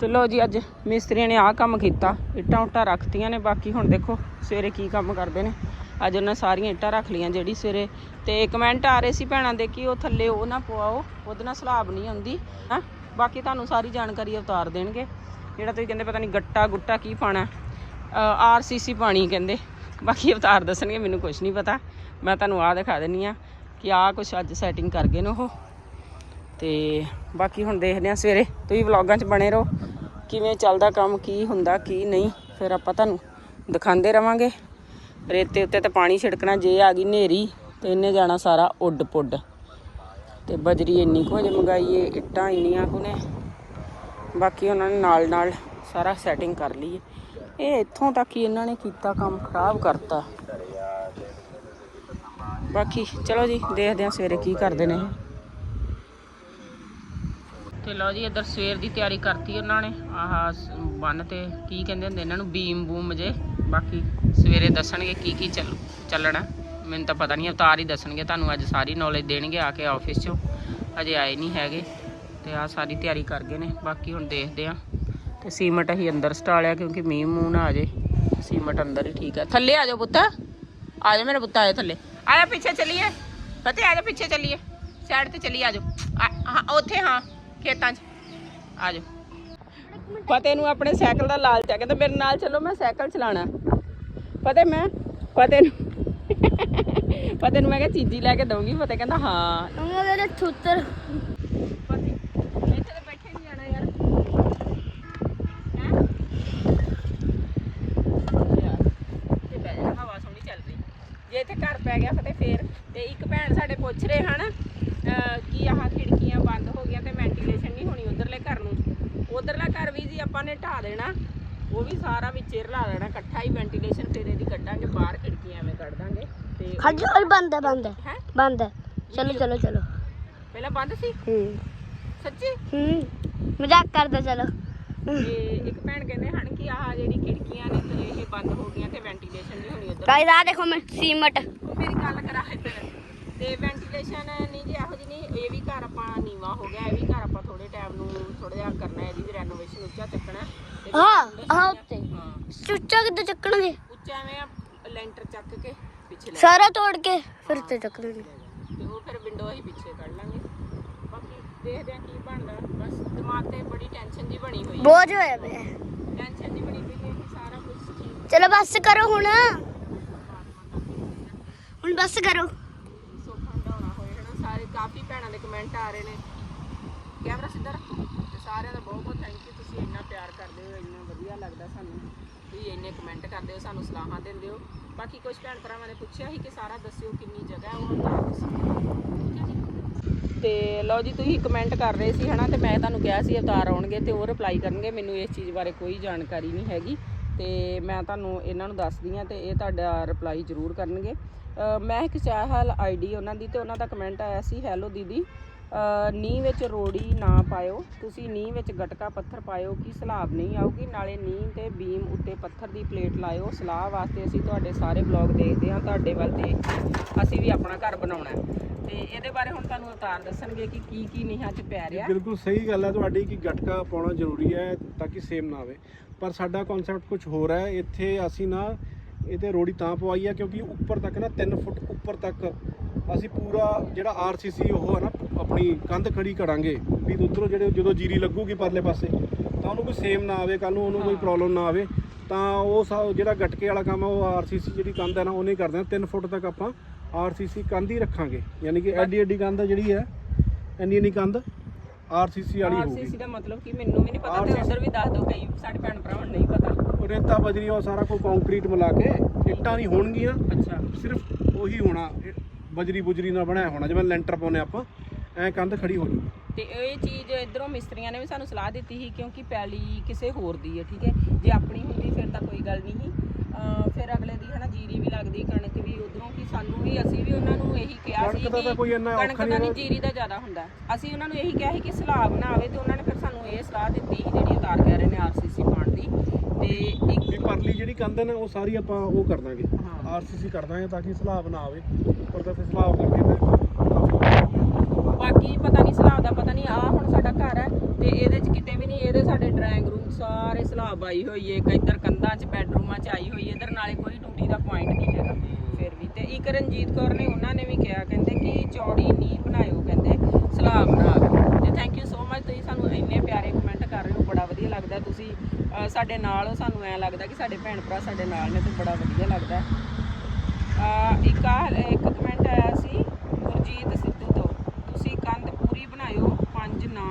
ਤੇ ਲੋ ਜੀ, ਅੱਜ ਮਿਸਤਰੀਆਂ ਨੇ ਆਹ ਕੰਮ ਕੀਤਾ। ਇੱਟਾਂ ਉੱਟਾਂ ਰੱਖਤੀਆਂ ਨੇ, ਬਾਕੀ ਹੁਣ ਦੇਖੋ ਸਵੇਰੇ ਕੀ ਕੰਮ ਕਰਦੇ ਨੇ। ਅੱਜ ਉਹਨਾਂ ਸਾਰੀਆਂ ਇੱਟਾਂ ਰੱਖ ਲਈਆਂ ਜਿਹੜੀ ਸਵੇਰੇ। ਤੇ ਕਮੈਂਟ ਆ ਰਹੇ ਸੀ ਭੈਣਾਂ ਦੇ ਕਿ ਉਹ ਥੱਲੇ ਉਹ ਨਾ ਪਵਾਓ, ਉਹਦੇ ਨਾਲ ਸਲਾਬ ਨਹੀਂ ਆਉਂਦੀ ਹਾਂ। ਬਾਕੀ ਤੁਹਾਨੂੰ ਸਾਰੀ ਜਾਣਕਾਰੀ ਉਤਾਰ ਦੇਣਗੇ। ਜਿਹੜਾ ਤੁਸੀਂ ਕਹਿੰਦੇ ਪਤਾ ਨਹੀਂ ਗੱਟਾ ਗੁੱਟਾ ਕੀ ਪਾਣਾ ਆਰਸੀਸੀ ਪਾਣੀ ਕਹਿੰਦੇ। ਬਾਕੀ ਅਵਤਾਰ ਦੱਸਣਗੇ, ਮੈਨੂੰ ਕੁਝ ਨਹੀਂ ਪਤਾ। ਮੈਂ ਤੁਹਾਨੂੰ ਆਹ ਦਿਖਾ ਦਿੰਨੀ ਆ ਕਿ ਆਹ ਕੁਝ ਅੱਜ ਸੈਟਿੰਗ ਕਰ ਗਏ ਨੇ ਉਹ। ਤੇ ਬਾਕੀ ਹੁਣ ਦੇਖਦੇ ਆ ਸਵੇਰੇ ਤੁਸੀਂ ਵਲੌਗਾਂ 'ਚ ਬਣੇ ਰਹੋ, ਕਿਵੇਂ ਚੱਲਦਾ ਕੰਮ, ਕੀ ਹੁੰਦਾ, ਕੀ ਨਹੀਂ, ਫਿਰ ਆਪਾਂ ਤੁਹਾਨੂੰ ਦਿਖਾਉਂਦੇ ਰਵਾਂਗੇ। ਰੇਤੇ ਉੱਤੇ ਤਾਂ ਪਾਣੀ ਛਿੜਕਣਾ, ਜੇ ਆ ਗਈ ਨੇਰੀ ਤੇ ਇਹਨੇ ਜਾਣਾ ਸਾਰਾ ਉੱਡ ਪੁੱਡ ਤੇ ਬਜਰੀ ਇੰਨੀ ਕੁ ਹਜੇ ਮੰਗਾਈ ਇੱਟਾਂ ਇੰਨੀਆਂ ਕੁ ਨੇ। ਬਾਕੀ ਉਹਨਾਂ ਨੇ ਨਾਲ ਨਾਲ ਸਾਰਾ ਸੈਟਿੰਗ ਕਰ ਲਈ ਇਹ ਇੱਥੋਂ ਤੱਕ ਹੀ ਇਹਨਾਂ ਨੇ ਕੀਤਾ ਕੰਮ ਖਰਾਬ ਕਰਤਾ। ਬਾਕੀ ਚਲੋ ਜੀ, ਦੇਖਦੇ ਹਾਂ ਸਵੇਰੇ ਕੀ ਕਰਦੇ ਨੇ। ਇਹ ਤੇ ਲਓ ਜੀ, ਇੱਧਰ ਸਵੇਰ ਦੀ ਤਿਆਰੀ ਕਰਤੀ ਉਹਨਾਂ ਨੇ। ਆਹ ਬੰਨ ਤੇ ਕੀ ਕਹਿੰਦੇ ਹੁੰਦੇ ਇਹਨਾਂ ਨੂੰ? ਬੀਮ ਬੂਮ ਜੇ। ਬਾਕੀ ਸਵੇਰੇ ਦੱਸਣਗੇ ਕੀ ਕੀ ਚੱਲ ਚੱਲਣਾ। ਮੈਨੂੰ ਤਾਂ ਪਤਾ ਨਹੀਂ ਉਤਾਰ ਹੀ ਦੱਸਣਗੇ। ਤੁਹਾਨੂੰ ਅੱਜ ਸਾਰੀ ਨੌਲੇਜ ਦੇਣਗੇ ਆ ਕੇ ਆਫਿਸ 'ਚੋਂ। ਅਜੇ ਆਏ ਨਹੀਂ ਹੈਗੇ ਤੇ ਆ ਸਾਰੀ ਤਿਆਰੀ ਕਰ ਗਏ ਨੇ। ਬਾਕੀ ਹੁਣ ਦੇਖਦੇ ਆ ਤੇ ਸੀਮਟ ਅਸੀਂ ਅੰਦਰ ਸਟਾਲਿਆ ਕਿਉਂਕਿ ਮੀਂਹ ਮੂੰਹ ਨਾ ਆ ਜੇ। ਸੀਮਟ ਅੰਦਰ ਹੀ ਠੀਕ ਹੈ ਥੱਲੇ ਆ ਜਾਓ ਪੁੱਤ। ਆ ਜਾ ਮੇਰਾ ਪੁੱਤ ਆਇਆ ਥੱਲੇ। ਆ ਜਾ ਪਿੱਛੇ ਚੱਲੀਏ। ਪਤਾ ਆ ਜਾ ਪਿੱਛੇ ਚੱਲੀਏ। ਸਾਈਡ ਤੇ ਚੱਲੀ ਆ ਜਾਓ। ਉੱਥੇ, ਹਾਂ। ਖੇਤਾਂ 'ਚ। ਆ ਜਾਓ। ਫਤਿਹ ਨੂੰ ਆਪਣੇ ਸਾਈਕਲ ਦਾ ਲਾਲਚ ਆ ਕਹਿੰਦਾ ਮੇਰੇ ਨਾਲ ਚੱਲੋ ਮੈਂ ਸਾਈਕਲ ਚਲਾਣਾ ਫਤਿਹ ਮੈਂ ਫਤਿਹ ਨੂੰ ਫਤਿਹ ਨੂੰ ਮੈਂ ਕਿਹਾ ਚੀਜ਼ੀ ਲੈ ਕੇ ਦਊਂਗੀ ਫਤਿਹ ਕਹਿੰਦਾ ਹਾਂ। ਉਹਨਾਂ ਦੇ ਛੁੱਤਰ। ਫਤਿਹ ਇੱਥੇ ਤਾਂ ਬੈਠੇ ਨਹੀਂ ਜਾਣਾ ਯਾਰ। ਹੈਂ? ਯਾਰ, ਤੇ ਬਹਿ ਜਾ, ਹਵਾ ਸੋਹਣੀ ਚੱਲ ਰਹੀ। ਜੇ ਇੱਥੇ ਘਰ ਪੈ ਗਿਆ ਫਤਿਹ ਫੇਰ ਤੇ ਇੱਕ ਭੈਣ ਸਾਡੇ ਪੁੱਛ ਰਹੇ ਹਨ ਅਹ, ਕਿ ਆਹ ਖਿੜਕੀਆਂ ਬੰਦ ਹੋ ਗਈਆਂ ਤੇ ਵੈਂਟੀਲੇਸ਼ਨ ਨਹੀਂ ਹੋਣੀ ਉਧਰਲੇ ਘਰ ਨੂੰ ਉਧਰਲਾ ਘਰ ਵੀ ਜੀ ਆਪਾਂ ਨੇ ਢਾ ਦੇਣਾ ਉਹ ਵੀ ਸਾਰਾ ਵਿੱਚੇ ਰਲਾ ਦੇਣਾ ਇਕੱਠਾ ਹੀ ਵੈਂਟੀਲੇਸ਼ਨ ਫੇਰ ਇਹਦੀ ਕੱਢਾਂਗੇ ਬਾਹਰ ਖਿੜਕੀਆਂ ਐਵੇਂ ਕੱਢ ਦਾਂਗੇ ਤੇ ਖੱਜ ਔਰ ਬੰਦ ਹੈ ਬੰਦ ਹੈ। ਹੈ? ਬੰਦ ਹੈ। ਚਲੋ ਚਲੋ ਚਲੋ। ਪਹਿਲਾਂ ਬੰਦ ਸੀ? ਹੂੰ। ਸੱਚੀ? ਹੂੰ। ਮਜ਼ਾਕ ਕਰਦਾ ਚਲੋ। ਤੇ ਇੱਕ ਭੈਣ ਕਹਿੰਦੇ ਹਨ ਕਿ ਆਹ ਜਿਹੜੀ ਖਿੜਕੀਆਂ ਨੇ ਤੇ ਇਹ ਬੰਦ ਹੋ ਗਈਆਂ ਤੇ ਵੈਂਟੀਲੇਸ਼ਨ ਨਹੀਂ ਹੋਣੀ ਉਧਰ। ਗਾਇਸ ਆ ਦੇਖੋ ਮੈਂ ਸੀਮਟ। ਉਹ ਮੇਰੀ ਗੱਲ ਕਰਾ ਇੱਧਰ। ਤੇ ਵੈਂਟੀਲੇਸ਼ਨ ਨਹੀਂ ਜੀ ਇਹੋ ਨਹੀਂ ਇਹ ਵੀ ਘਰ ਆਪਾਂ ਨੀਵਾ ਹੋ ਗਿਆ ਇਹ ਵੀ ਘਰ ਆਪਾਂ ਥੋੜੇ ਟਾਈਮ ਨੂੰ ਥੋੜਾ ਜਿਹਾ ਕਰਨਾ ਹੈ ਇਹਦੀ ਵੀ ਰੈਨੋਵੇਸ਼ਨ ਉੱਚਾ ਚੱਕਣਾ ਹੈ। ਤੇ ਹਾਂ, ਹਾਂ ਉੱਤੇ। ਹਾਂ ਚੁੱਚਾ ਕਿੱਦਾਂ ਚੱਕਣਗੇ ਉੱਚਾ ਐਵੇਂ ਲੈਂਟਰ ਚੱਕ ਕੇ ਪਿੱਛੇ ਲੈ ਸਾਰਾ ਤੋੜ ਕੇ ਫਿਰ ਤੇ ਚੱਕ ਲੈਣਗੇ ਤੇ ਉਹ ਫਿਰ ਵਿੰਡੋ ਅਸੀਂ ਪਿੱਛੇ ਕੱਢ ਲਾਂਗੇ। ਬਾਕੀ ਦੇਖਦੇ ਆ ਕੀ ਬਣਦਾ। ਬਸ ਦਿਮਾਗ ਤੇ ਬੜੀ ਟੈਨਸ਼ਨ ਜੀ ਬਣੀ ਹੋਈ ਹੈ। ਬੋਝ ਹੋਇਆ ਪਿਆ। ਟੈਨਸ਼ਨ ਜੀ ਬਣੀ ਪਈ ਹੈ ਕਿ ਸਾਰਾ ਕੁਝ ਠੀਕ ਚਲੋ ਬੱਸ ਕਰੋ ਹੁਣ। ਹੁਣ ਬੱਸ ਕਰੋ ਸੌਖਾ ਹੰਡਾਉਣਾ ਹੋਏ ਹਨਾ ਸਾਰੇ ਕਾਫੀ ਭੈਣਾਂ ਦੇ ਕਮੈਂਟ ਆ ਰਹੇ ਨੇ। ਕੈਮਰਾ ਸਿੱਧਾ ਰੱਖੋ। ਤੇ ਸਾਰਿਆਂ ਦਾ ਬਹੁਤ ਬਹੁਤ ਥੈਂਕ ਯੂ ਤੁਸੀਂ ਇੰਨਾ ਪਿਆਰ ਕਰਦੇ ਹੋ, ਇੰਨਾ ਵਧੀਆ ਲੱਗਦਾ ਸਾਨੂੰ। ਤੁਸੀਂ ਇੰਨੇ ਕਮੈਂਟ ਕਰਦੇ ਹੋ, ਸਾਨੂੰ ਸਲਾਹਾਂ ਦਿੰਦੇ ਹੋ। ਬਾਕੀ ਕੁਝ ਭੈਣ ਭਰਾਵਾਂ ਨੇ ਪੁੱਛਿਆ ਸੀ ਕਿ ਸਾਰਾ ਦੱਸਿਓ ਕਿੰਨੀ ਜਗ੍ਹਾ ਹੈ, ਉਹ ਠੀਕ ਹੈ ਜੀ ਤੇ ਲਓ ਜੀ, ਤੁਸੀਂ ਕਮੈਂਟ ਕਰ ਰਹੇ ਸੀ, ਹਨਾ, ਤੇ ਮੈਂ ਤੁਹਾਨੂੰ ਕਿਹਾ ਸੀ ਅਵਤਾਰ ਆਉਣਗੇ ਤੇ ਉਹ ਰਿਪਲਾਈ ਕਰਨਗੇ। ਮੈਨੂੰ ਇਸ ਚੀਜ਼ ਬਾਰੇ ਕੋਈ ਜਾਣਕਾਰੀ ਨਹੀਂ ਹੈਗੀ। ਤੇ ਮੈਂ ਤੁਹਾਨੂੰ ਇਹਨਾਂ ਨੂੰ ਦੱਸਦੀ ਆ ਤੇ ਇਹ ਤੁਹਾਡਾ ਰਿਪਲਾਈ ਜ਼ਰੂਰ ਕਰਨਗੇ। ਅ, ਮੈਂ ਇੱਕ ਚਾਹਲ ਆਈਡੀ ਉਹਨਾਂ ਦੀ ਤੇ ਉਹਨਾਂ ਦਾ ਕਮੈਂਟ ਆਇਆ ਸੀ ਹੈਲੋ ਦੀਦੀ ਨੀਂਹ ਵਿੱਚ ਰੋੜੀ ਨਾ ਪਾਇਓ ਤੁਸੀਂ ਨੀਂਹ ਵਿੱਚ ਗਟਕਾ ਪੱਥਰ ਪਾਇਓ ਕਿ ਸਲਾਬ ਨਹੀਂ ਆਊਗੀ? ਨਾਲੇ ਨੀਂਹ ਤੇ ਬੀਮ ਉੱਤੇ ਪੱਥਰ ਦੀ ਪਲੇਟ ਲਾਇਓ ਸਲਾਹ ਵਾਸਤੇ ਅਸੀਂ ਤੁਹਾਡੇ ਸਾਰੇ ਬਲੌਗ ਦੇਖਦੇ ਹਾਂ ਤੁਹਾਡੇ ਵੱਲ ਦੇਖ ਕੇ ਅਸੀਂ ਵੀ ਆਪਣਾ ਘਰ ਬਣਾਉਣਾ ਹੈ। ਤੇ ਇਹਦੇ ਬਾਰੇ ਹੁਣ ਤੁਹਾਨੂੰ ਉਤਾਰ ਦੱਸਣਗੇ ਕਿ ਕੀ ਕੀ ਨੀਹਾਂ 'ਚ ਪੈ ਰਿਹਾ। ਬਿਲਕੁਲ ਸਹੀ ਗੱਲ ਹੈ ਤੁਹਾਡੀ ਕਿ ਗਟਕਾ ਪਾਉਣਾ ਜ਼ਰੂਰੀ ਹੈ ਤਾਂ ਕਿ ਸੇਮ ਨਾ ਆਵੇ। ਪਰ ਸਾਡਾ ਕਨਸੈਪਟ ਕੁਝ ਹੋਰ ਹੈ ਇੱਥੇ ਅਸੀਂ ਨਾ ਇਹਦੇ ਰੋੜੀ ਤਾਂ ਪਵਾਈ ਹੈ ਕਿਉਂਕਿ ਉੱਪਰ ਤੱਕ ਨਾ 3 ਫੁੱਟ ਉੱਪਰ ਤੱਕ ਅਸੀਂ ਪੂਰਾ ਜਿਹੜਾ ਆਰਸੀਸੀ ਉਹ ਹੈ ਨਾ ਆਪਣੀ ਕੰਧ ਖੜੀ ਕਰਾਂਗੇ ਵੀ ਉਧਰੋਂ ਜਿਹੜੇ ਜਦੋਂ ਜੀਰੀ ਲੱਗੂਗੀ ਪਰਲੇ ਪਾਸੇ ਤਾਂ ਉਹਨੂੰ ਕੋਈ ਸੇਮ ਨਾ ਆਵੇ ਕੱਲ ਨੂੰ ਉਹਨੂੰ ਕੋਈ। ਪ੍ਰੋਬਲਮ ਨਾ ਆਵੇ ਤਾਂ ਉਹ ਜਿਹੜਾ ਗਟਕੇ ਵਾਲਾ ਕੰਮ ਉਹ ਆਰਸੀਸੀ ਜਿਹੜੀ ਕੰਧ ਹੈ ਨਾ ਉਹਨੇ ਕਰਦੇ ਆ 3 ਫੁੱਟ ਤੱਕ ਆਪਾਂ ਆਰਸੀਸੀ ਕੰਧ ਹੀ ਰੱਖਾਂਗੇ ਯਾਨੀ ਕਿ ਐਡੀ ਐਡੀ ਕੰਧ ਜਿਹੜੀ ਹੈ ਇੰਨੀ ਇੰਨੀ ਕੰਧ ਆਰਸੀਸੀ ਵਾਲੀ ਹੋਊਗੀ ਆਰਸੀਸੀ ਦਾ ਮਤਲਬ ਕੀ ਮੈਨੂੰ ਵੀ ਨਹੀਂ ਪਤਾ ਤੇ RCC ਉਧਰ ਵੀ ਦੱਸ ਦਿਓ ਕਈ ਸਾਡੇ ਭੈਣ ਭਰਾਵਾਂ ਨੂੰ ਨਹੀਂ ਪਤਾ। ਉਹ ਰੇਤਾ ਬਜਰੀ ਉਹ ਸਾਰਾ ਕੋਈ ਕੰਕਰੀਟ ਮਿਲਾ ਕੇ ਇੱਟਾਂ ਨਹੀਂ ਹੋਣਗੀਆਂ। ਅੱਛਾ। ਸਿਰਫ ਉਹੀ ਹੋਣਾ ਇਹ ਬਜਰੀ ਬੁਜਰੀ ਨਾਲ ਬਣਾਇਆ ਹੋਣਾ ਜਿਵੇਂ ਲੈਂਟਰ ਪਾਉਨੇ ਆਪਾਂ ਐ ਕੰਧ ਖੜੀ ਹੋ ਜੂਗੀ। ਤੇ ਇਹ ਚੀਜ਼ ਇਧਰੋਂ ਮਿਸਤਰੀਆਂ ਨੇ ਵੀ ਸਾਨੂੰ ਸਲਾਹ ਦਿੱਤੀ ਸੀ ਕਿਉਂਕਿ ਪੈਲੀ ਕਿਸੇ ਹੋਰ ਦੀ ਹੈ ਠੀਕ ਹੈ? ਜੇ ਆਪਣੀ ਹੁੰਦੀ ਫਿਰ ਤਾਂ ਕੋਈ ਗੱਲ ਨਹੀਂ ਸੀ। ਫਿਰ ਅਗਲੇ ਦੀ ਹਨਾ ਜੀਰੀ ਵੀ ਲੱਗਦੀ ਕਣਕ ਵੀ ਉਧਰੋਂ ਕਿ ਸਾਨੂੰ ਵੀ ਅਸੀਂ ਵੀ ਉਹਨਾਂ ਨੂੰ ਇਹੀ ਕਿਹਾ ਸੀ ਕਣਕ ਦਾ ਤਾਂ ਕਿ ਕੋਈ ਇੰਨਾ ਕਣਕ ਔਖਾ ਦਾ ਨਹੀਂ ਨਹੀਂ ਜੀਰੀ ਦਾ ਜ਼ਿਆਦਾ ਹੁੰਦਾ। ਅਸੀਂ ਉਹਨਾਂ ਨੂੰ ਇਹੀ ਕਿਹਾ ਸੀ ਕਿ ਸਲਾਬ ਨਾ ਆਵੇ ਤੇ ਉਹਨਾਂ ਨੇ ਫਿਰ ਸਾਨੂੰ ਇਹ ਸਲਾਹ ਦਿੱਤੀ ਸੀ ਜਿਹੜੀ ਉਤਾਰ ਕਹਿ ਰਹੇ ਨੇ ਆਰਸੀਸੀ ਪਾਉਣ ਦੀ। ਤੇ ਇੱਕ ਵੀ ਪਰਲੀ ਜਿਹੜੀ ਕੰਧ ਹੈ ਨਾ ਉਹ ਸਾਰੀ ਆਪਾਂ ਉਹ ਕਰ ਦਾਂਗੇ। ਹਾਂ। ਆਰਸੀਸੀ ਕਰ ਦਾਂਗੇ ਤਾਂ ਕਿ ਸਲਾਬ ਨਾ ਆਵੇ ਉੱਪਰ ਤਾਂ ਫਿਰ ਸਲਾਬ ਕਰਕੇ ਫਿਰ ਬਾਕੀ ਪਤਾ ਨਹੀਂ ਸਲਾਬ ਦਾ, ਪਤਾ ਨਹੀਂ ਆ ਹੁਣ ਸਾਡਾ ਘਰ ਹੈ ਤੇ ਇਹਦੇ ਚ ਕਿਤੇ ਵੀ ਨਹੀਂ, ਇਹਦੇ ਸਾਡੇ ਡਰਾਇੰਗ ਰੂਮ ਸਾਰੇ ਸਲਾਬ ਆਈ ਹੋਈ ਹੈ ਇੱਕ ਇੱਧਰ ਕੰਧਾਂ 'ਚ ਬੈਡਰੂਮਾਂ 'ਚ ਆਈ ਹੋਈ ਹੈ ਇੱਧਰ ਨਾਲੇ ਕੋਈ ਟੂਟੀ ਦਾ ਪੁਆਇੰਟ ਨਹੀਂ ਹੈਗਾ। ਫਿਰ ਵੀ ਤੇ ਇੱਕ ਰਣਜੀਤ ਕੌਰ ਨੇ ਉਹਨਾਂ ਨੇ ਵੀ ਕਿਹਾ, ਕਹਿੰਦੇ ਕਿ ਚੌੜੀ ਨਹੀਂ ਬਣਾਇਓ, ਕਹਿੰਦੇ ਸਲਾਬ ਬਣਾ ਕੇ। ਤੇ ਥੈਂਕ ਯੂ ਸੋ ਮਚ ਤੁਸੀਂ ਸਾਨੂੰ ਇੰਨੇ ਪਿਆਰੇ ਕਮੈਂਟ ਕਰ ਰਹੇ ਹੋ, ਬੜਾ ਵਧੀਆ ਲੱਗਦਾ। ਤੁਸੀਂ ਸਾਡੇ ਨਾਲ ਹੋ ਸਾਨੂੰ ਐਂ ਲੱਗਦਾ ਕਿ ਸਾਡੇ ਭੈਣ ਭਰਾ ਸਾਡੇ ਨਾਲ ਨੇ ਤੇ ਬੜਾ ਵਧੀਆ ਲੱਗਦਾ। ਇੱਕ ਆ ਇੱਕ ਕਮੈਂਟ ਆਇਆ ਸੀ ਗੁਰਜੀਤ ਸਿੱਧੂ ਤੋਂ ਤੁਸੀਂ ਕੰਧ ਪੂਰੀ ਬਣਾਇਓ ਪੰਜ ਨਾ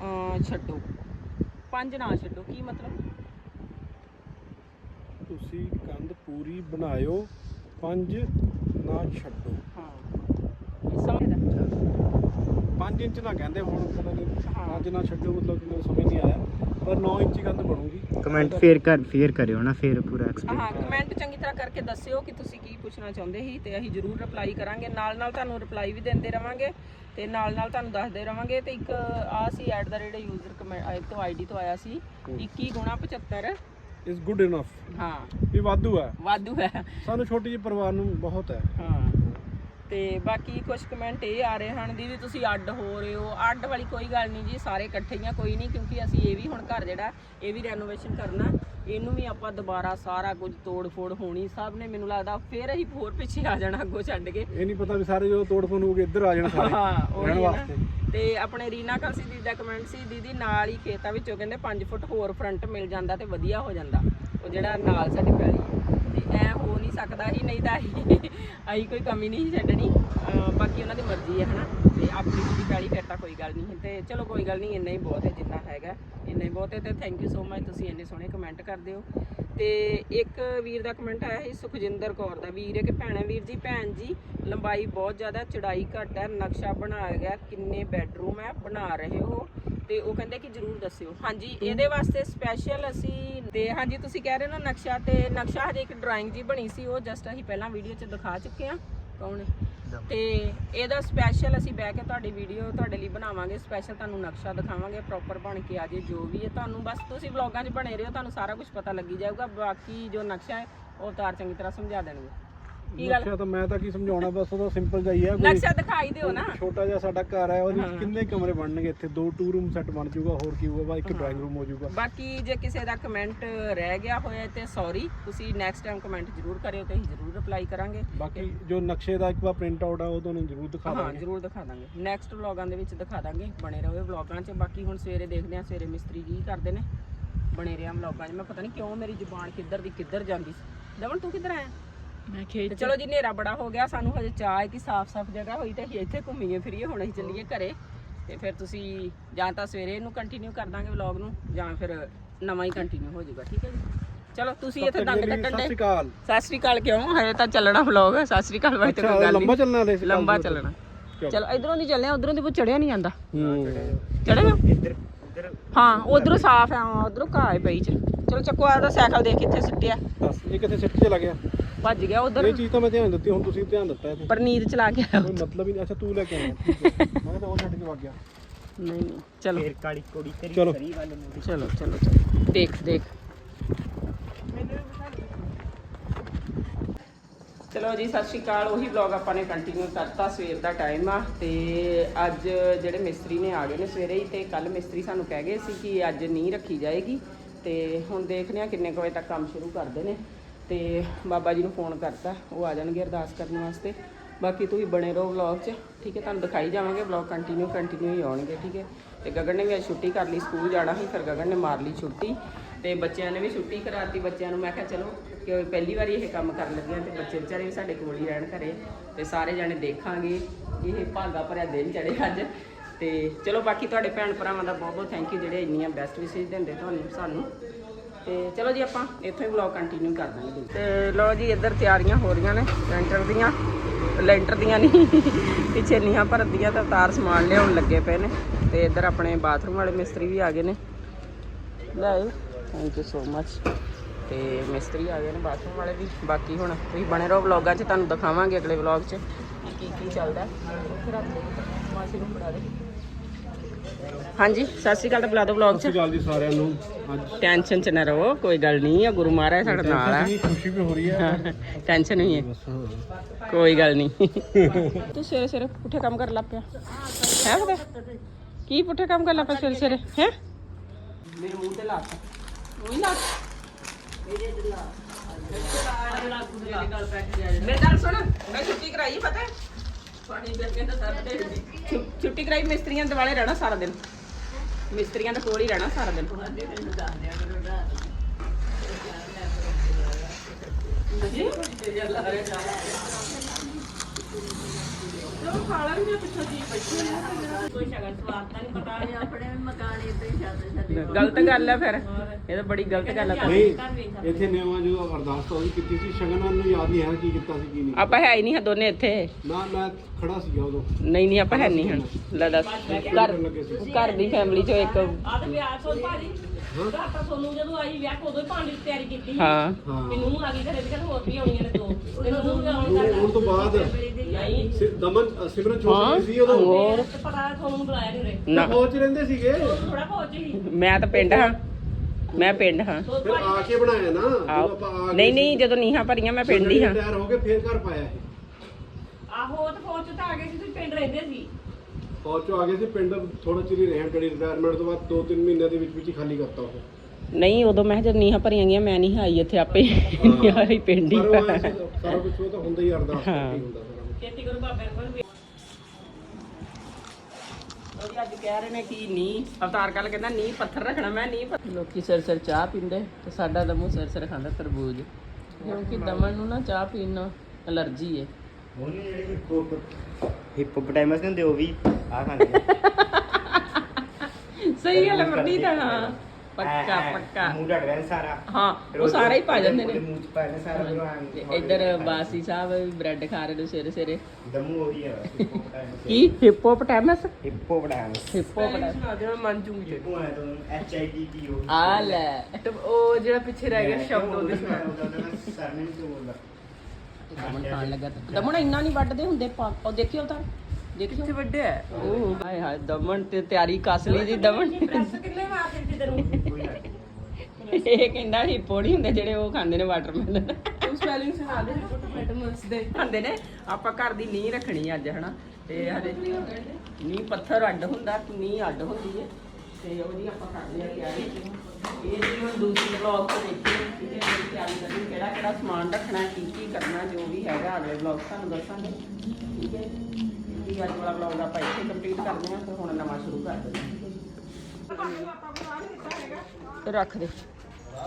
ਅਹ, ਛੱਡੋ। ਪੰਜ ਨਾ ਛੱਡੋ ਕੀ ਮਤਲਬ? ਤੁਸੀਂ ਕੰਧ ਪੂਰੀ ਬਣਾਇਓ ਪੰਜ ਨਾ ਛੱਡੋ। ਹਾਂ। ਇਹ ਸਮਝਦਾ 5 ਇੰਚ ਨਾ ਕਹਿੰਦੇ ਹੁਣ ਪਤਾ ਨਹੀਂ ਹਾਂ। ਪੰਜ ਨਾ ਛੱਡੋ ਮਤਲਬ ਕਿ ਮੈਨੂੰ ਸਮਝ ਨਹੀਂ ਆਇਆ। ਪਰ 9 ਇੰਚ ਕੰਧ ਬਣੂਗੀ। ਕਮੈਂਟ ਫੇਰ ਕਰ ਫੇਰ ਕਰਿਓ ਨਾ ਫੇਰ ਪੂਰਾ ਹਾਂ ਐਕਸਪਲੇਨ ਕਮੈਂਟ ਚੰਗੀ ਤਰ੍ਹਾਂ ਕਰਕੇ ਦੱਸਿਓ ਕਿ ਤੁਸੀਂ ਕੀ ਪੁੱਛਣਾ ਚਾਹੁੰਦੇ ਸੀ ਤੇ ਅਸੀਂ ਜ਼ਰੂਰ ਰਿਪਲਾਈ ਕਰਾਂਗੇ। ਨਾਲ ਨਾਲ ਤੁਹਾਨੂੰ ਰਿਪਲਾਈ ਵੀ ਦਿੰਦੇ ਰਵਾਂਗੇ ਤੇ ਨਾਲ ਨਾਲ ਤੁਹਾਨੂੰ ਦੱਸਦੇ ਰਵਾਂਗੇ ਤੇ ਇੱਕ ਆ ਸੀ at the rate user comment ਤੋਂ ਆਈਡੀ ਤੋਂ ਆਇਆ ਸੀ 21 ਗੁਣਾ 75 ਇਜ਼ ਗੁੱਡ ਇਨਫ ਹਾਂ। ਇਹ ਵਾਧੂ ਹੈ। ਵਾਧੂ ਹੈ। ਸਾਨੂੰ ਛੋਟੀ ਜਿਹੀ ਪਰਿਵਾਰ ਨੂੰ ਬਹੁਤ ਹੈ। ਹਾਂ। ਤੇ ਬਾਕੀ ਕੁਝ ਕਮੈਂਟ ਇਹ ਆ ਰਹੇ ਹਨ ਦੀਦੀ ਤੁਸੀਂ ਅੱਡ ਹੋ ਰਹੇ ਹੋ। ਅੱਡ ਵਾਲੀ ਕੋਈ ਗੱਲ ਨਹੀਂ ਜੀ ਸਾਰੇ ਇਕੱਠੇ ਹੀ ਆ ਕੋਈ ਨਹੀਂ ਕਿਉਂਕਿ ਅਸੀਂ ਇਹ ਵੀ ਹੁਣ ਘਰ ਜਿਹੜਾ ਇਹ ਵੀ ਰੈਨੋਵੇਸ਼ਨ ਕਰਨਾ। ਇਹਨੂੰ ਵੀ ਆਪਾਂ ਦੁਬਾਰਾ ਸਾਰਾ ਕੁਝ ਤੋੜ ਫੋੜ ਹੋਣੀ ਸਭ ਨੇ ਮੈਨੂੰ ਲੱਗਦਾ ਫੇਰ ਅਸੀਂ ਹੋਰ ਪਿੱਛੇ ਆ ਜਾਣਾ ਅੱਗੋਂ ਛੱਡ ਕੇ। ਇਹ ਨਹੀਂ ਪਤਾ ਵੀ ਸਾਰੇ ਜੋ ਤੋੜ ਫੋਨ ਹੋ ਕੇ ਇੱਧਰ ਆ ਜਾਣ ਸਾਰੇ ਹਾਂ ਉਹੀ ਰਹਿਣ। ਵਾਸਤੇ। ਤੇ ਆਪਣੇ ਰੀਨਾ ਕਲਸੀ ਦੀ ਦਾ ਕਮੈਂਟ ਸੀ ਦੀਦੀ ਨਾਲ ਹੀ ਖੇਤਾਂ ਵਿੱਚੋਂ ਕਹਿੰਦੇ 5 ਫੁੱਟ ਹੋਰ ਫਰੰਟ ਮਿਲ ਜਾਂਦਾ ਤੇ ਵਧੀਆ ਹੋ ਜਾਂਦਾ। ਉਹ ਜਿਹੜਾ ਨਾਲ ਸਾਡੀ ਪੈਲੀ। ਹੋ ਨਹੀਂ ਸਕਦਾ ਹੀ ਨਹੀਂ ਤਾਂ ਅਸੀਂ ਕੋਈ ਕਮੀ ਨਹੀਂ ਸੀ ਛੱਡਣੀ। ਬਾਕੀ ਉਹਨਾਂ ਦੀ ਮਰਜ਼ੀ ਹੈ ਹਨਾ? ਤੇ ਆਪਣੀ ਜਿਹੜੀ ਪੈਲੀ ਫਿਰ ਤਾਂ ਕੋਈ ਗੱਲ ਨਹੀਂ ਤੇ ਚਲੋ ਕੋਈ ਗੱਲ ਨਹੀਂ, ਇੰਨਾ ਹੀ ਬਹੁਤ ਹੈ ਜਿੰਨਾ ਹੈਗਾ। ਇੰਨਾ ਹੀ ਬਹੁਤ ਹੈ ਤੇ ਥੈਂਕ ਯੂ ਸੋ ਮਚ ਤੁਸੀਂ ਇੰਨੇ ਸੋਹਣੇ ਕਮੈਂਟ ਕਰਦੇ ਹੋ। ਤੇ ਇੱਕ ਵੀਰ ਦਾ ਕਮੈਂਟ ਆਇਆ ਸੀ ਸੁਖਜਿੰਦਰ ਕੌਰ ਦਾ। ਵੀਰ ਹੈ ਕਿ ਭੈਣਾ, ਵੀਰ ਜੀ, ਭੈਣ ਜੀ, ਲੰਬਾਈ ਬਹੁਤ ਜ਼ਿਆਦਾ ਚੜਾਈ ਘੱਟ ਹੈ, ਨਕਸ਼ਾ ਬਣਾਇਆ ਗਿਆ, ਕਿੰਨੇ ਬੈੱਡਰੂਮ ਹੈ, ਬਣਾ ਰਹੇ ਹੋ? ਤੇ ਉਹ ਕਹਿੰਦੇ ਕਿ ਜਰੂਰ ਦੱਸਿਓ। ਹਾਂਜੀ, ਇਹਦੇ ਵਾਸਤੇ ਸਪੈਸ਼ਲ ਅਸੀਂ ਤੇ ਹਾਂਜੀ, ਤੁਸੀਂ ਕਹਿ ਰਹੇ ਨਾ ਨਕਸ਼ਾ, ਤੇ ਨਕਸ਼ਾ ਹਜੇ ਇੱਕ ਡਰਾਇੰਗ ਜੀ ਬਣੀ ਸੀ, ਉਹ ਜਸਟ ਅਸੀਂ ਪਹਿਲਾਂ ਵੀਡੀਓ 'ਚ ਦਿਖਾ ਚੁੱਕੇ ਆ ਕੌਣ ਤੇ ਇਹਦਾ ਸਪੈਸ਼ਲ ਅਸੀਂ ਬਹਿ ਕੇ ਤੁਹਾਡੀ ਵੀਡੀਓ ਤੁਹਾਡੇ ਲਈ ਬਣਾਵਾਂਗੇ। ਸਪੈਸ਼ਲ ਤੁਹਾਨੂੰ ਨਕਸ਼ਾ ਦਿਖਾਵਾਂਗੇ ਪ੍ਰੋਪਰ ਬਣ ਕੇ ਆ ਜੇ, ਜੋ ਵੀ ਹੈ। ਤੁਹਾਨੂੰ ਬਸ ਤੁਸੀਂ ਵਲੌਗਾਂ 'ਚ ਬਣੇ ਰਹੋ, ਤੁਹਾਨੂੰ ਸਾਰਾ ਕੁਝ ਪਤਾ ਲੱਗੀ ਜਾਊਗਾ। ਬਾਕੀ ਜੋ ਨਕਸ਼ਾ ਹੈ, ਉਹ ਤਾਰ ਚੰਗੀ ਤਰ੍ਹਾਂ ਸਮਝਾ ਦੇਣਗੇ। ਕੀ ਗੱਲ? ਨਕਸ਼ਾ ਤਾਂ ਮੈਂ ਤਾਂ ਕੀ ਸਮਝਾਉਣਾ ਬਸ ਉਹਦਾ ਸਿੰਪਲ ਜਿਹਾ ਹੀ ਕੋਈ ਨਕਸ਼ਾ ਦਿਖਾਈ ਦਿਓ ਨਾ। ਛੋਟਾ ਜਿਹਾ ਸਾਡਾ ਘਰ ਹੈ ਉਹਦੇ। ਵਿੱਚ ਕਿੰਨੇ ਕਮਰੇ ਬਣਨਗੇ ਇੱਥੇ? ਦੋ ਟੂ ਰੂਮ ਸੈੱਟ ਬਣ ਜਾਊਗਾ ਹੋਰ ਕੀ ਹੋਊਗਾ ਬਾ ਇੱਕ ਡਰਾਇੰਗ ਰੂਮ ਹੋ ਜਾਊਗਾ। ਬਾਕੀ ਜੇ ਕਿਸੇ ਦਾ ਕਮੈਂਟ ਰਹਿ ਗਿਆ ਹੋਇਆ ਤੇ ਸੌਰੀ ਤੁਸੀਂ ਨੈਕਸਟ ਟਾਈਮ ਕਮੈਂਟ ਜ਼ਰੂਰ ਕਰਿਓ ਤੇ ਅਸੀਂ ਜ਼ਰੂਰ ਰਿਪਲਾਈ ਕਰਾਂਗੇ। ਬਾਕੀ ਜੋ ਨਕਸ਼ੇ ਦਾ ਇੱਕ ਵਾਰ ਪ੍ਰਿੰਟ ਆਊਟ ਆ ਉਹ ਤੁਹਾਨੂੰ ਜ਼ਰੂਰ ਦਿਖਾ ਹਾਂ ਦਾਂਗੇ। ਜ਼ਰੂਰ ਦਿਖਾ ਦਾਂਗੇ। ਨੈਕਸਟ ਵਲੌਗਾਂ ਦੇ ਵਿੱਚ ਦਿਖਾ ਦਾਂਗੇ ਬਣੇ ਰਹੋ ਵਲੌਗਾਂ 'ਚ। ਬਾਕੀ ਹੁਣ ਸਵੇਰੇ ਦੇਖਦੇ ਹਾਂ ਸਵੇਰੇ ਮਿਸਤਰੀ ਕੀ ਕਰਦੇ ਨੇ। ਬਣੇ ਰਿਹਾ ਵਲੌਗਾਂ 'ਚ। ਮੈਂ ਪਤਾ ਨਹੀਂ ਕਿਉਂ ਮੇਰੀ ਜ਼ੁਬਾਨ ਕਿੱਧਰ ਦੀ ਕਿੱਧਰ ਜਾਂਦੀ ਸੀ। ਦਮਨ ਤੂੰ ਕਿੱਧਰ ਆਇਆ? ਮੈਂ ਤੇ ਚਲੋ ਜੀ ਹਨੇਰਾ ਬੜਾ ਹੋ ਗਿਆ ਸਾਨੂੰ ਹਜੇ ਚਾਹ ਹੈ ਕਿ ਸਾਫ਼-ਸਾਫ਼ ਜਗ੍ਹਾ ਹੋਈ ਤੇ ਅਸੀਂ ਇੱਥੇ ਘੁੰਮੀਏ ਫਿਰੀਏ ਹੁਣ ਅਸੀਂ ਚੱਲੀਏ ਘਰੇ। ਤੇ ਫਿਰ ਤੁਸੀਂ ਜਾਂ ਤਾਂ ਸਵੇਰੇ ਇਹਨੂੰ ਕੰਟੀਨਿਊ ਕਰ ਦਾਂਗੇ ਵਲੌਗ ਨੂੰ ਜਾਂ ਫਿਰ ਨਵਾਂ ਹੀ ਕੰਟੀਨਿਊ ਹੋ ਜਾਊਗਾ ਠੀਕ ਹੈ ਜੀ? ਚਲੋ ਤੁਸੀਂ ਇੱਥੇ ਦੰਦ ਕੱਟਣ ਸਤਿ ਦੇ। ਸ਼੍ਰੀ ਅਕਾਲ। ਸਤਿ ਸ੍ਰੀ ਅਕਾਲ ਕਿਉਂ? ਹਜੇ ਤਾਂ ਚੱਲਣਾ ਵਲੌਗ ਸਤਿ ਸ੍ਰੀ ਅਕਾਲ ਬਾਈ ਤੇ ਅੱਛਾ ਕੋਈ ਗੱਲ ਲੰਬਾ ਨਹੀਂ। ਚੱਲਣਾ ਦੇ ਲੰਬਾ ਚੱਲਣਾ। ਚਲੋ। ਇਧਰੋਂ ਦੀ ਚੱਲਿਆ ਉਧਰੋਂ ਦੀ ਚੜਿਆ ਨਹੀਂ ਜਾਂਦਾ। ਇੱਧਰ ਇੱਧਰ ਹਾਂ? ਉਧਰੋਂ ਸਾਫ਼ ਆ ਉਧਰੋਂ ਘਾਹ ਹੈ ਪਈ ਚ। ਚਲੋ ਚੱਕੋ ਆਦਾ ਸਾਈਕਲ ਦੇਖ ਕਿੱਥੇ ਸੁੱਟਿਆ। ਬਸ ਇਹ ਕਿੱਥੇ ਸਿੱਟ ਚਲਾ ਗਿਆ? ਭੱਜ ਗਿਆ ਉਧਰ। ਇਹ ਚੀਜ਼ ਤਾਂ ਮੈਂ ਧਿਆਨ ਦਿੱਤੀ ਹੁਣ ਤੁਸੀਂ ਧਿਆਨ ਦਿੱਤਾ ਇਹਦੇ। ਪਰਨੀਤ ਚਲਾ ਕੇ ਆਇਆ। ਕੋਈ ਮਤਲਬ ਹੀ ਨਹੀਂ ਅੱਛਾ ਤੂੰ ਲੈ ਕੇ ਆਇਆ। ਠੀਕ ਹੈ। ਮੈਂ ਤਾਂ ਉਹ ਛੱਡ ਕੇ ਵਗ ਗਿਆ। ਨਹੀਂ ਨਹੀਂ ਚਲੋ। ਫੇਰ ਕਾਲੀ ਕੋੜੀ ਤੇਰੀ ਚਲੋ। ਸਰੀ ਵੱਲ ਚਲੋ ਚਲੋ ਚਲੋ। ਦੇਖ ਦੇਖ। ਚਲੋ ਜੀ ਸਤਿ ਸ਼੍ਰੀ ਅਕਾਲ। ਉਹੀ ਵਲੌਗ ਆਪਾਂ ਨੇ ਕੰਟੀਨਿਊ ਕਰਤਾ ਸਵੇਰ ਦਾ ਟਾਈਮ ਆ। ਤੇ ਅੱਜ ਜਿਹੜੇ ਮਿਸਤਰੀ ਨੇ ਆ ਗਏ ਨੇ ਸਵੇਰੇ ਹੀ ਤੇ ਕੱਲ ਮਿਸਤਰੀ ਸਾਨੂੰ ਕਹਿ ਗਏ ਸੀ ਕਿ ਅੱਜ ਨਹੀਂ ਰੱਖੀ ਜਾਏਗੀ। ਤੇ ਹੁਣ ਦੇਖਦੇ ਆ ਕਿੰਨੇ ਕੁ ਵਜੇ ਤੱਕ ਕੰਮ ਸ਼ੁਰੂ ਕਰਦੇ ਨੇ। ਤੇ ਬਾਬਾ ਜੀ ਨੂੰ ਫੋਨ ਕਰਤਾ। ਉਹ ਆ ਜਾਣਗੇ ਅਰਦਾਸ ਕਰਨ ਵਾਸਤੇ। ਬਾਕੀ ਤੁਸੀਂ ਬਣੇ ਰਹੋ ਵਲੌਗ 'ਚ, ਠੀਕ ਹੈ? ਤੁਹਾਨੂੰ ਦਿਖਾਈ ਜਾਵਾਂਗੇ ਵਲੌਗ ਕੰਟੀਨਿਊ ਕੰਟੀਨਿਊ ਹੀ ਆਉਣਗੇ, ਠੀਕ ਹੈ? ਤੇ ਗਗਨ ਨੇ ਵੀ ਅੱਜ ਛੁੱਟੀ ਕਰ ਲਈ, ਸਕੂਲ ਜਾਣਾ ਸੀ, ਫਿਰ ਗਗਨ ਨੇ ਮਾਰ ਲਈ ਛੁੱਟੀ। ਤੇ ਬੱਚਿਆਂ ਨੇ ਵੀ ਛੁੱਟੀ ਕਰਾਤੀ, ਬੱਚਿਆਂ ਨੂੰ ਮੈਂ ਕਿਹਾ ਚਲੋ, ਕਿ ਪਹਿਲੀ ਵਾਰੀ ਇਹ ਕੰਮ ਕਰਨ ਲੱਗੇ ਹਾਂ ਤੇ ਬੱਚੇ ਵਿਚਾਰੇ ਵੀ ਸਾਡੇ ਕੋਲ ਹੀ ਰਹਿਣ ਘਰੇ। ਤੇ ਸਾਰੇ ਜਾਣੇ ਦੇਖਾਂਗੇ ਇਹ ਭਾਗਾ ਭਰਿਆ ਦਿਨ ਚੜੇ ਅੱਜ। ਤੇ ਚਲੋ, ਬਾਕੀ ਤੁਹਾਡੇ ਭੈਣ ਭਰਾਵਾਂ ਦਾ ਬਹੁਤ ਬਹੁਤ ਥੈਂਕ ਯੂ ਜਿਹੜੇ ਇੰਨੀਆਂ ਬੈਸਟ ਵਿਸ਼ੇਸ ਦਿੰਦੇ ਤੁਹਾਨੂੰ, ਸਾਨੂੰ। ਤੇ ਚਲੋ ਜੀ ਆਪਾਂ ਇੱਥੋਂ ਹੀ ਵਲੌਗ ਕੰਟੀਨਿਊ ਕਰ ਦਾਂਗੇ ਤੇ ਲਓ ਜੀ, ਇੱਧਰ ਤਿਆਰੀਆਂ ਹੋ ਰਹੀਆਂ ਨੇ, ਲੈਂਟਰ ਦੀਆਂ। ਲੈਂਟਰ ਦੀਆਂ ਨਹੀਂ, ਪਿੱਛੇ ਨੀਹਾਂ ਭਰਦੀਆਂ ਤਾਂ ਤਾਰ ਸਮਾਨ ਲਿਆਉਣ ਲੱਗੇ ਪਏ ਨੇ। ਤੇ ਇੱਧਰ ਆਪਣੇ ਬਾਥਰੂਮ ਵਾਲੇ ਮਿਸਤਰੀ ਵੀ ਆ ਗਏ ਨੇ। ਲੈ ਥੈਂਕ ਯੂ ਸੋ ਮੱਚ ਤੇ ਮਿਸਤਰੀ ਆ ਗਏ ਨੇ ਬਾਥਰੂਮ ਵਾਲੇ ਵੀ। ਬਾਕੀ ਹੁਣ ਤੁਸੀਂ ਬਣੇ ਰਹੋ ਵਲੌਗਾਂ 'ਚ, ਤੁਹਾਨੂੰ ਦਿਖਾਵਾਂਗੇ ਅਗਲੇ ਵਲੌਗ 'ਚ ਕੀ ਕੀ ਚੱਲਦਾ। ਉੱਥੇ ਰੱਖ ਮਾਸੀ ਨੂੰ ਫੜਾ ਦੇ। ਹਾਂਜੀ ਸਤਿ ਸ਼੍ਰੀ ਅਕਾਲ ਤਾਂ ਬੁਲਾ ਵਲੌਗ ਸਤਿ 'ਚ ਸ਼੍ਰੀ ਅਕਾਲ ਜੀ ਸਾਰਿਆਂ ਨੂੰ। ਅੱਜ ਟੈਨਸ਼ਨ 'ਚ ਨਾ ਰਹੋ ਕੋਈ ਗੱਲ ਨਹੀਂ ਆ ਗੁਰੂ ਮਹਾਰਾਜ ਸਾਡੇ ਨਾਲ ਆ। ਖੁਸ਼ੀ ਵੀ ਹੋ ਰਹੀ ਹੈ। ਟੈਨਸ਼ਨ ਨਹੀਂ ਹੈ। ਬਸ ਹਾਂ ਕੋਈ ਗੱਲ ਨਹੀਂ। ਤੂੰ ਸਵੇਰੇ ਸਵੇਰੇ ਪੁੱਠੇ ਕੰਮ ਕਰ ਲੱਗ ਪਿਆ। ਹੈ ਪਤਾ? ਕੀ ਪੁੱਠੇ ਕੰਮ ਕਰ ਲੱਗ ਪਿਆ ਸਵੇਰੇ ਸਵੇਰੇ? ਹੈ? ਮੇਰੇ ਮੂੰਹ ਤੇ ਲਾਤਾ। ਉਹੀ ਲਾ ਮੇਰੇ ਗੱਲ ਸੁਣ ਮੈਂ ਛੁੱਟੀ ਕਰਾਈ ਪਤਾ ਪਾਣੀ ਦੇ ਕੇ ਤਾਂ ਸਰ ਦੇ ਛੁ- ਛੁੱਟੀ ਕਰਾਈ ਮਿਸਤਰੀਆਂ ਦੇ ਵਾਲੇ ਰਹਿਣਾ ਸਾਰਾ ਦਿਨ। ਮਿਸਤਰੀਆਂ ਦੇ ਕੋਲ ਹੀ ਰਹਿਣਾ ਸਾਰਾ ਦਿਨ। ਚਲੋ ਖਾ ਲਾਂਗੇ ਪਿੱਛੋਂ ਜੀ ਬੈਠੇ ਨੇ ਕੋਈ ਸ਼ਗਨ ਸਵਾਦ ਤਾਂ ਨਹੀਂ ਪਤਾ। ਆਪਣੇ ਮਕਾਨ ਇਦਾਂ ਗਲਤ ਗੱਲ ਹੈ ਫਿਰ। ਇਹ ਤਾਂ ਬੜੀ ਗਲਤ ਗੱਲ ਹੈ ਨਹੀਂ ਇੱਥੇ ਨਿਆਵਾਂ ਜੋ ਅਰਦਾਸ ਤਾਂ ਉਹਦੀ ਕੀਤੀ ਸੀ। ਸ਼ਗਨਾਂ ਨੂੰ ਯਾਦ ਨਹੀਂ ਹੈ ਕੀ ਕੀਤਾ ਸੀ ਕੀ ਨਹੀਂ। ਆਪਾਂ ਹੈ ਹੀ ਨਹੀਂ ਹਾਂ ਦੋਨੇ ਇੱਥੇ। ਨਾ ਮੈਂ ਖੜਾ ਸੀਗਾ ਉਦੋਂ। ਨਹੀਂ ਨਹੀਂ ਆਪਾਂ ਹੈ ਨਹੀਂ ਹੁਣ ਲੈ ਦੱਸ। ਘਰ ਘਰ ਦੀ ਫੈਮਿਲੀ ਚੋਂ ਇੱਕ ਆ ਤੇ ਵਿਆਹ ਤੋਂ ਭਾਜੀ। ਘਰ ਤਾਂ ਸੋਨੂੰ ਜਦੋਂ ਆਈ ਵਿਆਹ ਕੋਲ ਉਦੋਂ ਹੀ ਭਾਂਡੇ ਦੀ ਤਿਆਰੀ ਕੀਤੀ ਹਾਂ। ਹਾਂ। ਮੈਨੂੰ ਆ ਗਈ ਘਰੇ ਵੀ ਕਹਿੰਦਾ ਹੋਰ ਵੀ ਆਉਣੀਆਂ ਨੇ ਦੋ। ਮੈਨੂੰ ਵੀ ਆਉਣ ਹੁਣ ਹੁਣ ਤੋਂ ਬਾਅਦ ਨਹੀਂ। ਸਿ- ਦਮਨ ਅ, ਸਿਮਰਨ ਹਾਂ ਛੋਟੀ ਸੀ ਉਦੋਂ? ਹੋਰ। ਤੇ ਪਤਾ ਤੁਹਾਨੂੰ ਬੁਲਾਇਆ ਨਹੀਂ ਰੇ ਨਾ। ਫੌਜ 'ਚ ਰਹਿੰਦੇ ਸੀਗੇ? ਥੋੜਾ ਪਹੁੰਚ ਹੀ। ਮੈਂ ਤਾਂ ਪਿੰਡ ਹਾਂ। ਮੈਂ ਪਿੰਡ ਹਾਂ। ਫਿਰ ਆ ਕੇ ਬਣਾਇਆ ਨਾ ਜਦੋਂ ਆਓ ਆਪਾਂ ਆ ਨਹੀਂ ਨਹੀਂ ਜਦੋਂ ਨੀਹਾਂ ਭਰੀਆਂ ਮੈਂ ਪਿੰਡ ਹੀ ਹਾਂ। ਤਿਆਰ ਹੋ ਕੇ ਫੇਰ ਘਰ ਪਾਇਆ ਇਹ। ਆਹੋ ਤੇ ਪਹੁੰਚ ਤਾਂ ਆ ਗਏ ਸੀ ਤੁਸੀਂ ਪਿੰਡ ਰਹਿੰਦੇ ਸੀ। ਫੌਜ 'ਚੋਂ ਆ ਗਏ ਸੀ ਪਿੰਡ ਥੋੜਾ ਚਿਰ ਹੀ ਰਹੇ ਕੜੀ ਰਿਟਾਇਰਮੈਂਟ ਤੋਂ ਬਾਅਦ 2-3 ਮਹੀਨਿਆਂ ਦੇ ਵਿੱਚ ਵਿੱਚ ਹੀ ਖਾਲੀ ਕਰਤਾ ਉਹ। ਨਹੀਂ ਉਦੋਂ ਮੈਂ ਜਦ ਨੀਹਾਂ ਭਰੀਆਂ ਗਈਆਂ ਮੈਂ ਨਹੀਂ ਆਈ ਇੱਥੇ ਆਪੇ ਯਾਰ ਹੀ। ਪਿੰਡ ਹੀ ਪਰ ਉਹ ਐਂ ਸੀ, ਸਾਰਾ ਕੁਝ ਉਹ ਤਾਂ ਹੁੰਦਾ ਹੀ ਅਰਦਾਸ ਹਾਂ। ਕਰਕੇ ਹੀ ਹੁੰਦਾ ਸਾਰਾ ਕੁਛ। ਖੇਤੀ ਕਰੂ ਬਾਬੇ ਕੋਲ ਵੀ ਉਹਦੀ ਅੱਜ ਕਹਿ ਰਹੇ ਨੇ ਕਿ ਨੀ ਅਵਤਾਰ ਕੱਲ ਕਹਿੰਦਾ ਨੀ ਪੱਥਰ ਰੱਖਣਾ ਮੈਂ ਨੀ ਪੱਥਰ ਲੋਕੀ ਸਿਰ ਸਿਰ ਚਾਹ ਪੀਂਦੇ ਤੇ ਸਾਡਾ ਦਮੂ ਸਿਰ ਸਿਰ ਖਾਂਦਾ ਤਰਬੂਜ। ਕਿਉਂਕਿ ਦਮਨ ਨੂੰ ਨਾ ਚਾਹ ਪੀਣ ਨਾਲ ਅਲਰਜੀ ਹੈ ਉਹਨੇ ਜਿਹੜੇ ਹਿਪੋਪੋਟਾਮਸ ਹੁੰਦੇ ਉਹ ਵੀ ਆ ਖਾਂਦੇ ਸਹੀ ਗੱਲ ਹੈ ਮਰਦੀ ਤਾਂ ਹਾਂ। ਪੱਕਾ ਪੱਕਾ। ਮੂੰਹ ਢੱਕ ਰਿਹਾ ਸਾਰਾ। ਹਾਂ ਉਹ ਸਾਰਾ ਹੀ ਪਾ ਜਾਂਦੇ ਨੇ। ਮੂੰਹ ਚ ਪਾ ਜਾਂਦੇ ਸਾਰਾ ਪੂਰਾ ਇੱਧਰ ਬਾਸੀ ਸਾਹਿਬ ਬ੍ਰੈਡ ਖਾ ਰਹੇ ਨੇ ਸਵੇਰੇ ਸਵੇਰੇ। ਦਮੂ ਉਹੀ ਹੈ ਹਿਪੋਪੋਟਾਮਸ ਕੀ? ਹਿਪੋਪੋਟੈਮਸ ਹਿਪੋਪੋਟਾਮਸ ਹਿਪੋਪੋਟੈਮਸ ਹਿਪੋ ਹੈ ਤਾਂ ਐਚ ਆਈ ਡੀ ਕੀ ਹੋ ਆ ਲੈ। ਉਹ ਜਿਹੜਾ ਪਿੱਛੇ ਰਹਿ ਗਿਆ ਸ਼ਬਦ ਉਹਦੇ ਸਰਨੇ ਤੋਂ ਬੋਲਦਾ। ਦਮਨ ਖਾਣ ਲੱਗਾ ਤਾਂ। ਦਮਨ ਇੰਨਾ ਨਹੀਂ ਵੱਢਦੇ ਹੁੰਦੇ ਪਾ- ਉਹ ਦੇਖਿਓ ਤਾਂ। ਦੇਖਿਓ। ਕਿੱਥੇ ਵੱਢਿਆ? ਉਹ ਹਾਏ ਹਾਏ ਦਮਨ ਤੇ ਤਿਆਰੀ ਕਸ ਲਈ ਜੀ ਦਮਨ। ਪ੍ਰੈਸ ਕਿੰਨੇ ਮਾਰ ਦਿੱਤੀ ਤੈਨੂੰ? ਇਹ ਕਹਿੰਦਾ ਹਿੱਪੋ ਨਹੀਂ ਹੁੰਦੇ ਜਿਹੜੇ ਉਹ ਖਾਂਦੇ ਨੇ ਵਾਟਰਮੈਲਨ ਤੂੰ ਸਪੈਲਿੰਗ ਸੁਣਾ ਦੇ ਵਿਟਾਮਿਨਸ ਦੇ। ਖਾਂਦੇ ਨੇ ਆਪਾਂ ਘਰ ਦੀ ਨੀਂਹ ਰੱਖਣੀ ਅੱਜ ਹਨਾ? ਤੇ ਹਜੇ ਨੀਂਹ ਪੱਥਰ ਅੱਡ ਹੁੰਦਾ ਨੀਂਹ ਅੱਡ ਹੁੰਦੀ ਹੈ ਤੇ ਉਹਦੀ ਆਪਾਂ ਕਰਦੇ ਆ ਤਿਆਰੀ ਇਹ ਜੀ ਹੁਣ ਦੂਸਰੀ ਬਲੌਗ ਤੋਂ ਦੇਖੀ ਕਿ ਇਹ ਤਿਆਰੀ ਕਰਨੀ ਕਿਹੜਾ ਕਿਹੜਾ ਸਮਾਨ ਰੱਖਣਾ ਕੀ ਕੀ ਕਰਨਾ ਜੋ ਵੀ ਹੈਗਾ ਅਗਲੇ ਬਲੌਗ ਤੁਹਾਨੂੰ ਦੱਸਾਂਗੇ। ਠੀਕ ਹੈ ਜੀ ਅੱਜ ਵਾਲਾ ਬਲੌਗ ਆਪਾਂ ਇੱਥੇ ਕੰਪਲੀਟ ਕਰਦੇ ਹਾਂ ਤੇ ਹੁਣ ਨਵਾਂ ਸ਼ੁਰੂ ਕਰ ਦਿੰਦੇ ਹਾਂ ਰੱਖ ਦੇ। ਉਹ